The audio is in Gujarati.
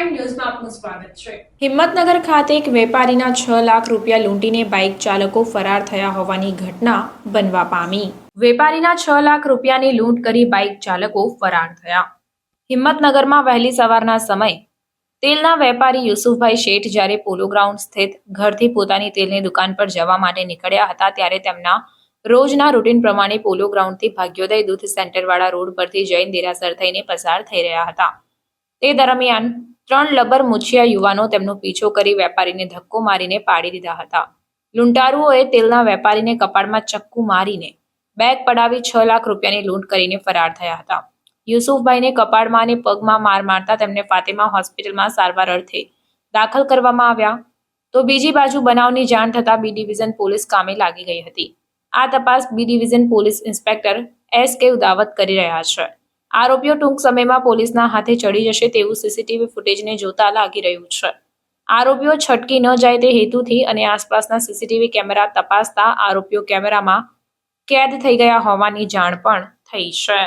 પ્રાઇમ ન્યૂઝમાં આપનું સ્વાગત છે. હિંમતનગર ખાતે એક વેપારીના છ લાખ રૂપિયા લૂંટીને બાઇક ચાલકો ફરાર થયા હોવાની ઘટના બનવા પામી. વેપારીના છ લાખ રૂપિયાની લૂંટ કરી બાઇક ચાલકો ફરાર થયા. હિંમતનગરમાં વહેલી સવારના સમય તેલના વેપારી યુસુફભાઈ શેઠ જ્યારે પોલો ગ્રાઉન્ડ સ્થિત ઘરથી પોતાની તેલની દુકાન પર જવા માટે નીકળ્યા હતા ત્યારે તેમના રોજના રૂટીન પ્રમાણે પોલો ગ્રાઉન્ડથી ભાગ્યોદય દૂધ સેન્ટરવાળા રોડ પરથી જૈન દેરાસર થઈને પસાર થઈ રહ્યા હતા. તે દરમિયાન ત્રણ લબર મુછિયા યુવાનો તેમનો પીછો કરી વેપારીને ધક્કો મારીને પાડી દીધા હતા. લૂંટારુઓએ તેલના વેપારીને કપાળમાં ચક્કુ મારીને બેગ પડાવી છ લાખ રૂપિયાની લૂંટ કરીને ફરાર થયા હતા. યુસુફભાઈને કપાળમાં અને પગમાં માર મારતા તેમને ફાતેમા હોસ્પિટલમાં સારવાર અર્થે દાખલ કરવામાં આવ્યા. તો બીજી બાજુ બનાવની જાણ થતાં બી ડિવિઝન પોલીસ કામે લાગી ગઈ હતી. આ તપાસ B division police inspector S K Udawat કરી રહ્યા છે. આરોપીઓ ટૂંક સમયમાં પોલીસના હાથે ચડી જશે તેવું સીસીટીવી ફૂટેજને જોતા લાગી રહ્યું છે. આરોપીઓ છટકી ન જાય તે હેતુથી અને આસપાસના સીસીટીવી કેમેરા તપાસતા આરોપીઓ કેમેરામાં કેદ થઈ ગયા હોવાની જાણ પણ થઈ છે.